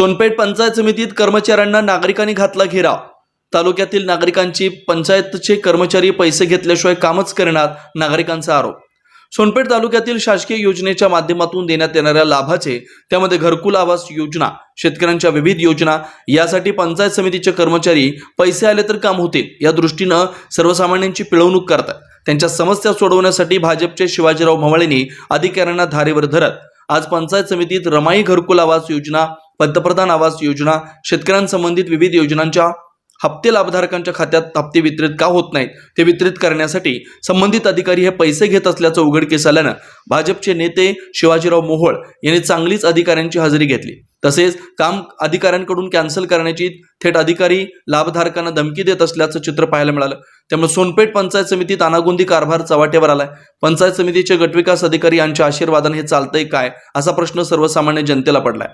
सोनपेठ पंचायत समितीत कर्मचाऱ्यांना नागरिकांनी घातला घेराव तालुक्यातील नागरिकांची पंचायतचे कर्मचारी पैसे घेतल्याशिवाय कामच करणार नागरिकांचा आरोप. सोनपेठ तालुक्यातील शासकीय योजनेच्या माध्यमातून देण्यात येणाऱ्या लाभाचे त्यामध्ये घरकुल आवास योजना शेतकऱ्यांच्या विविध योजना यासाठी पंचायत समितीचे कर्मचारी पैसे आले तर काम होतील या दृष्टीनं सर्वसामान्यांची पिळवणूक करतात. त्यांच्या समस्या सोडवण्यासाठी भाजपचे शिवाजीराव भवाळेंनी अधिकाऱ्यांना धारेवर धरत आज पंचायत समितीत रमाई घरकुल आवास योजना पंतप्रधान आवास योजना शेतकऱ्यांसंबंधित विविध योजनांच्या हप्ते लाभधारकांच्या खात्यात हप्ते वितरित का होत नाहीत ते वितरित करण्यासाठी संबंधित अधिकारी हे पैसे घेत असल्याचं उघडकीस आल्यानं भाजपचे नेते शिवाजीराव मोहोळ यांनी चांगलीच अधिकाऱ्यांची हजेरी घेतली. तसेच काम अधिकाऱ्यांकडून कॅन्सल करण्याची थेट अधिकारी लाभधारकांना धमकी देत असल्याचं चित्र पाहायला मिळालं. त्यामुळे सोनपेठ पंचायत समितीत अनागोंदी कारभार चव्हाट्यावर आलाय. पंचायत समितीचे गटविकास अधिकारी यांच्या आशीर्वादाने हे चालतंय काय असा प्रश्न सर्वसामान्य जनतेला पडलाय.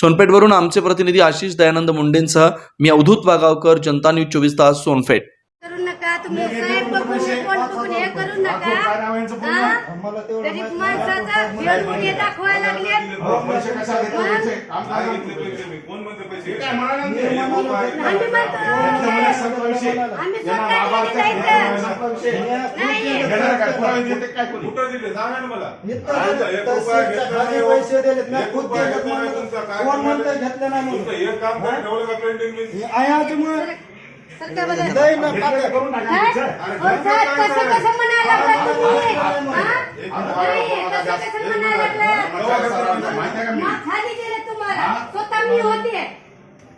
सोनपेठवरून आमचे प्रतिनिधी आशिष दयानंद मुंडेंसह मी अवधूत वागावकर जनता न्यूज चोवीस तास सोनपेठ. नका तुम्ही साहेब बघून कोण बघून हे करू नका? गरीब माणसाचा मुली दाखवायला लागले आम्ही म्हणतो आम्ही स्वतः जायचं. नाही कुठं दिले सांगा ना मला. पैसे दिलेत ना खुद देतात म्हणलं कोण म्हणतंय घेतलं नाही तुमचं म्हणून एक काम करून ठेवलं का पेंटिंग मी आयाच्यामुळे सरकार बघा. लय ना पाट्या करून हा? हो, साहेब, कसं कसं म्हणायला लागला तुम्ही हा? नाही, कसं कसं म्हणायला लागला मग खाली गेले तुम्हाला स्वतः मी होते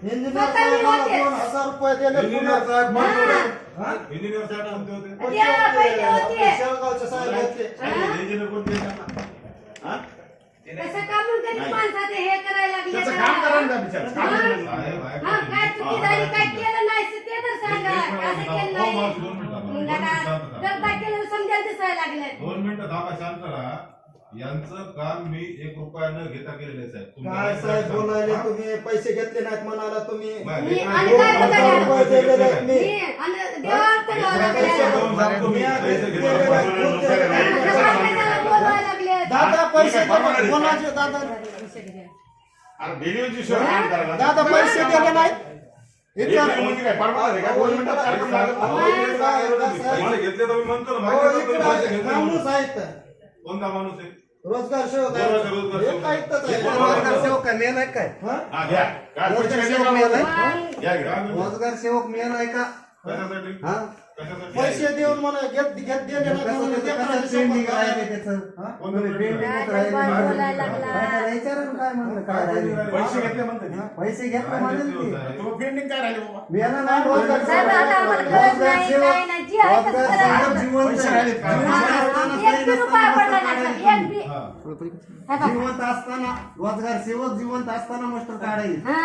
इंजिनियर स्वतः मी साहेबाला होते. दोन हजार रुपये दिले इंजिनियर साहेब हा. हा? इंजिनियर साहेब कोणते होते द्या, पहिले होते शेवगावचे साहेब होते हा? इंजिनियर कोणते हा? कसं का म्हणून गरीब माणसाचे हे करायला लागले त्याचं का? काम करा ना बिचारं, काम हा? करा ना. साहेब, आहे हा, काय चुकी झाली काय केलं नाही ते तर सांगा एक मिनिट असं केलं थांबा. हो, नाही मावशी, दोन मिनिटं मिनिटं शांत राहा. यांचं काम मी एक रुपया न घेता केलेलं साहेब. काय साहेब. बोलायले हा? तुम्ही? पैसे घेतले नाहीत म्हणाला तुम्ही. हा, दादा पैसे कोणाचे दादा? अरे. दादा पैसे दिले नाहीत? म्हणजे काय, आहे का? दोन मिनिटात कार्यक्रम काय घेतले तर मी म्हणतो ना इकडे घेतले माणूस. आहेत कोणता माणूस आहे रोजगार सेवक. रोजगार- सेवक. काय आहे. रोजगार सेवक. आहे, मेन आहे काय हा? हा, घ्या. काय पैसे रोजगार सेवक का? मेन आहे? मग घ्या, घ्या. रोजगार सेवक मेन आहे का कशासाठी हा? पैसे देऊन म्हणा घेत घेत दिले ते आहे? लागला पैसे घेतले म्हणते ती. पैसे घेतले काय म्हणेल घेतले हो ती. साहेब? तुम्ही पेंडिंग काय राहिले बाबा? मेला नाही रोजगार साहेब, आता आम्हाला कळत रोजगार नाही, सेवक काय नाही, जी आहे तसं रोजगार करा. सेवक जिवंत पैसे आहे. राहिलेत का? जिवंत एक बी रुपया पडला नाही साहेब, एक बी. हा. बघा. जिवंत असताना रोजगार सेवक जिवंत असताना मास्टर कार्ड आहे हा.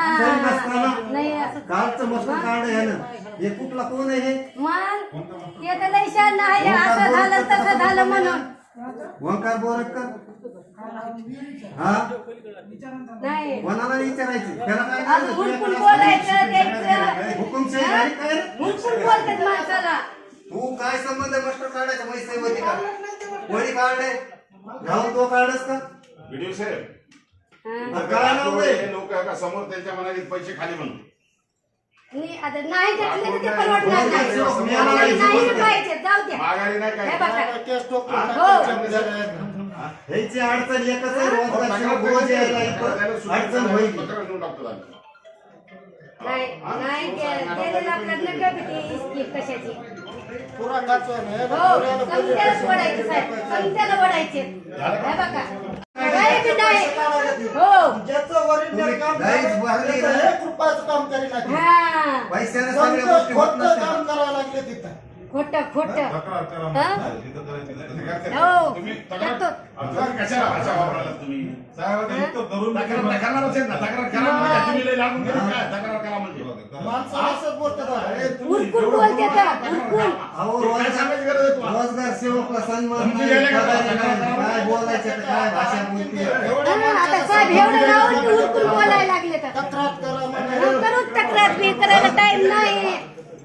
नाही असं कालचं मास्टर कार्ड आहे ना हे कुठला कोण आहे मग ते तर लय शान आहे असं झालं तसं झालं म्हणून. ओंकार बोरटकर? हा? नाही. कोणाला विचारायचं? त्याला काय आज करायचं? हुडकून बोलायचं द्यायचं हुकुमशाही झाली काय रे? हुडकून बोलतात माणसाला? तू काय संबंध आहे? मास्टर कार्डाच्या मैसे होती का कार्ड आहे घाऊन तो कार्डच का? व्हिडिओ साहेब. काय नाव आहे? लोक एका समोर त्यांच्या मनात पैसे खाली म्हणून. नाही, आता नाही घेतले तर ते परवडणार नाही. पाहिजे. जाऊ द्या. माघारी नाही हे काय? बघा. हा? ह्याची अडचण एकच आहे यायला इथं अडचण होईल. नाही नाही दे- दिलेलं आपल्याला नका भीती कशाची. पुरा. हो वडायचे समत्याला वडायचे. हे बघा. नाही काम ना. काम. हा. पैशाने सगळ्या होत खोटं नसतात. काम करावं लागले तिथं. खोट खोट. तक्रार करा हा? मग. जिथं करायची तिथं करा. हो. तुम्ही तक्रार करतो. तुम्ही कशाला भाषा वापरायला तुम्ही? साहेब आता इथं धरून तक्रार नाही करणारच आहेत ना तक्रार करा म्हणजे तुम्ही लय लागून गेले. काय तक्रार करा म्हणजे? माणसं असंच बोलतात अरे, उरकून बोलते तर उरकून. अहो, काय रोजगार सांगायची गरज आहे तुम्हाला? रोजगार सेवकला सन्मान तुमची नाही, गेले का? पगार नाही, काय बोलायचं तर काय भाषा बोलते? हा, आता साहेब एवढं लावून की उरकून बोलायला लागले तर. तक्रार करा म्हणे. मग करू तक्रार बी करायला टाइम नाही.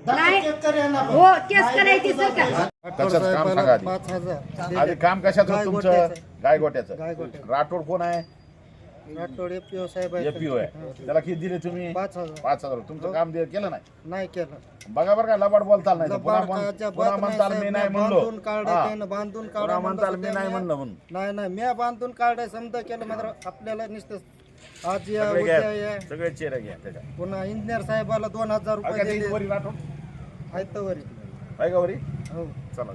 नाही. चेक करेल ना पण. हो केस करायची सरकार कशाचं काम सांगा आधी. पाच हजार. आधी काम कशाचं गाय तुमचं? गोट्याचं. गाय गोट्याचं गाय गोट्याचं. राठोड कोण आहे? राठोड एपीओ साहेब एपीओ आहे. त्याला किती दिले तुम्ही? पाच हजार. पाच हजार. तुमचं काम दे- केलं नाही? नाही केलं. बघा बरं का लबाड बोलताल नाही तर. पुन्हा लबाड म्हण- काच्या पुन्हा बात नाही म्हणताल मी साहेब, नाही म्हणलो. बांधून हा. त्यानं बांधून पुन्हा काढा म्हणताल मी नाही म्हणलं म्हणून. नाही नाही मी बांधून काढाय समजा केलं मात्र आपल्याला नुसतं आज या सगळे उद्या घ्या. या. सगळे चेहरे घ्या त्याच्या पुन्हा इंजिनियर साहेबाला दोन हजार रुपये दिले. आहेत तर वरी. आहे का वरी? हो. चला.